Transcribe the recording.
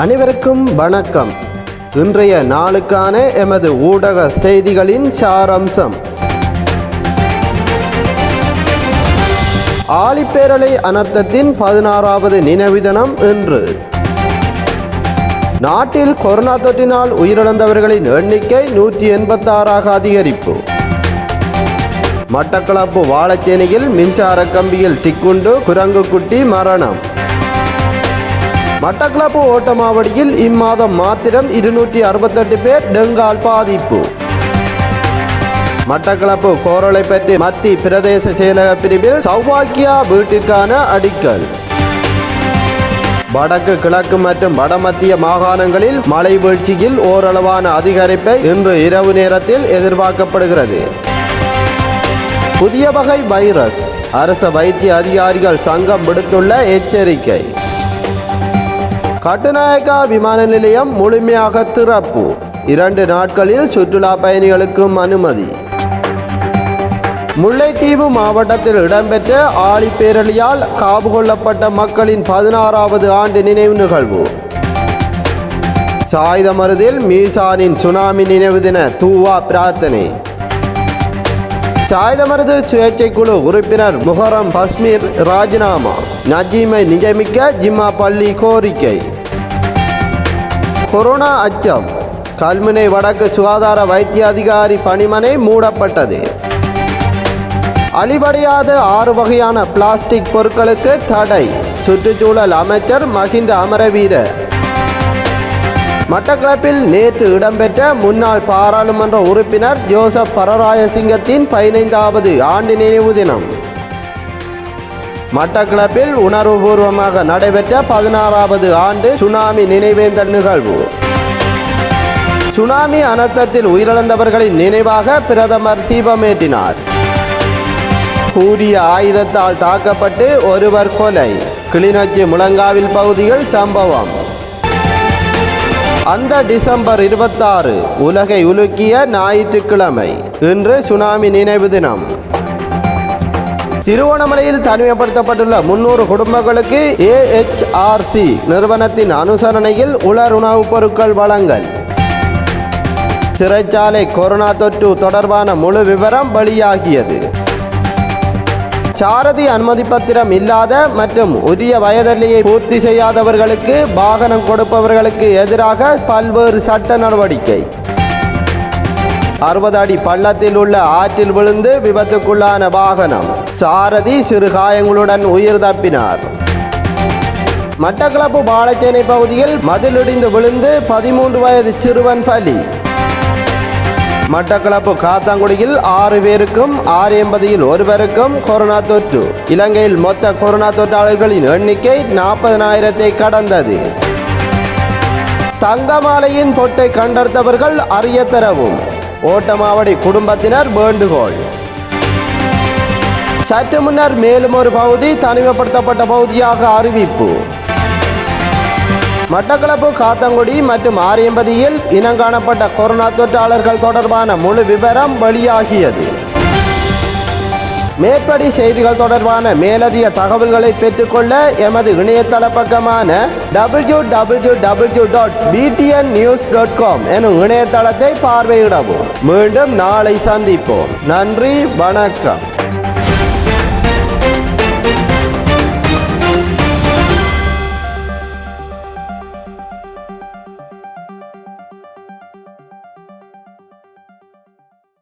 அனைவருக்கும் வணக்கம். இன்றைய நாளுக்கான எமது ஊடக செய்திகளின் சாரம்சம். ஆழிப்பேரலை அனர்த்தத்தின் பதினாறாவது நினைவு தினம் இன்று. நாட்டில் கொரோனா தொற்றினால் உயிரிழந்தவர்களின் எண்ணிக்கை நூற்றி எண்பத்தாறாக அதிகரிப்பு. மட்டக்களப்பு வாழச்சேனையில் மின்சார கம்பியில் சிக்குண்டு குரங்குக்குட்டி மரணம். மட்டக்களப்பு ஓட்டமாவடியில் இம்மாதம் மாத்திரம் இருநூற்றி அறுபத்தெட்டு பேர் டெங்கால் பாதிப்பு. மட்டக்களப்பு கோரளைப்பற்றி மத்தி பிரதேச செயலக பிரிவில் சௌபாக்கியா வீட்டிற்கான அடிக்கல். வடக்கு கிழக்கு மற்றும் வடமத்திய மாகாணங்களில் மழை வீழ்ச்சியில் ஓரளவான அதிகரிப்பை இன்று இரவு நேரத்தில் எதிர்பார்க்கப்படுகிறது. புதிய வகை வைரஸ். அரச வைத்திய அதிகாரிகள் சங்கம் விடுத்துள்ள எச்சரிக்கை. கட்டுநாயக்கா விமான நிலையம் முழுமையாக திறப்பு. இரண்டு நாட்களில் சுற்றுலா பயணிகளுக்கும் அனுமதி. முல்லைத்தீவு மாவட்டத்தில் இடம்பெற்ற ஆழிப்பேரலியால் காவு கொள்ளப்பட்ட மக்களின் பதினாறாவது ஆண்டு நினைவு நிகழ்வு. சாயுதமருதில் மீசானின் சுனாமி நினைவு தின தூவா பிரார்த்தனை. சாயுதமருது சுயேட்சை குழு உறுப்பினர் முகரம் பஸ்மீர் ராஜினாமா. நஜீமை நிஜமிக்க ஜிம்மா பள்ளி கோரிக்கை. கொரோனா அச்சம். கல்முனை வடக்கு சுகாதார வைத்திய அதிகாரி பணிமனை மூடப்பட்டது. அழிவடையாத ஆறு வகையான பிளாஸ்டிக் பொருட்களுக்கு தடை. சுற்றுச்சூழல் அமைச்சர் மஹிந்த அமரவீர. மட்டக்களப்பில் நேற்று இடம்பெற்ற முன்னாள் பாராளுமன்ற உறுப்பினர் ஜோசப் பரராயசிங்கத்தின் பதினைந்தாவது ஆண்டு நினைவு தினம். மட்டக்களப்பில் உணர்வுபூர்வமாக நடைபெற்ற பதினாறாவது ஆண்டு சுனாமி நினைவேந்தல் நிகழ்வு. சுனாமி அனர்த்தத்தில் உயிரிழந்தவர்களின் நினைவாக பிரதமர் தீபமேற்றினார். கூடிய ஆயுதத்தால் தாக்கப்பட்டு ஒருவர் கொலை. கிளிநொச்சி முழங்காவில் பகுதியில் சம்பவம். அந்த டிசம்பர் இருபத்தாறு உலகை உலுக்கிய ஞாயிற்றுக்கிழமை இன்று சுனாமி நினைவு தினம். திருவோணமலையில் தனிமைப்படுத்தப்பட்டுள்ள முன்னூறு குடும்பங்களுக்கு ஏஎச்ஆர்சி நிறுவனத்தின் அனுசரணையில் உலர் உணவுப் பொருட்கள் வழங்கல். சிறைச்சாலை கொரோனா தொற்று தொடர்பான முழு விவரம் வெளியாகியது. சாரதி அனுமதி பத்திரம் இல்லாத மற்றும் உரிய வயதெல்லையை பூர்த்தி செய்யாதவர்களுக்கு வாகனம் கொடுப்பவர்களுக்கு எதிராக பல்வேறு சட்ட நடவடிக்கை. அறுபது அடி பள்ளத்தில் உள்ள ஆற்றில் விழுந்து விபத்துக்குள்ளான வாகனம். சாரதி சிறு காயங்களுடன் உயிர் தப்பினார். மட்டக்களப்பு பாலச்சேனை பகுதியில் மதிலிடிந்து விழுந்து பதிமூன்று வயது சிறுவன் பலி. மட்டக்களப்பு காத்தாங்குடியில் ஆறு பேருக்கும் ஆறு எண்பதில் ஒருவருக்கும் கொரோனா தொற்று. இலங்கையில் மொத்த கொரோனா தொற்றாளர்களின் எண்ணிக்கை நாற்பதனாயிரத்தை கடந்தது. தங்கமாலையின் பொட்டை கண்டர்ந்தவர்கள் அறிய தரவும் ஓட்டமாவடி குடும்பத்தினர் வேண்டுகோள். சற்று முன்னர் மேலும் ஒரு பகுதி தனிமைப்படுத்தப்பட்ட பகுதியாக அறிவிப்பு. மட்டக்களப்பு காத்தங்குடி மற்றும் ஆரியம்பதியில் இனங்காணப்பட்ட கொரோனா தொற்றாளர்கள் தொடர்பான முழு விவரம் வெளியாகியது. மேற்படி செய்திகள் தொடர்பான மேலதிக தகவல்களை பெற்றுக்கொள்ள எமது இணையதள பக்கமான W W W dot PDN news dot com எனும் இணையதளத்தை பார்வையிடவும். மீண்டும் நாளை சந்திப்போம். நன்றி வணக்கம்.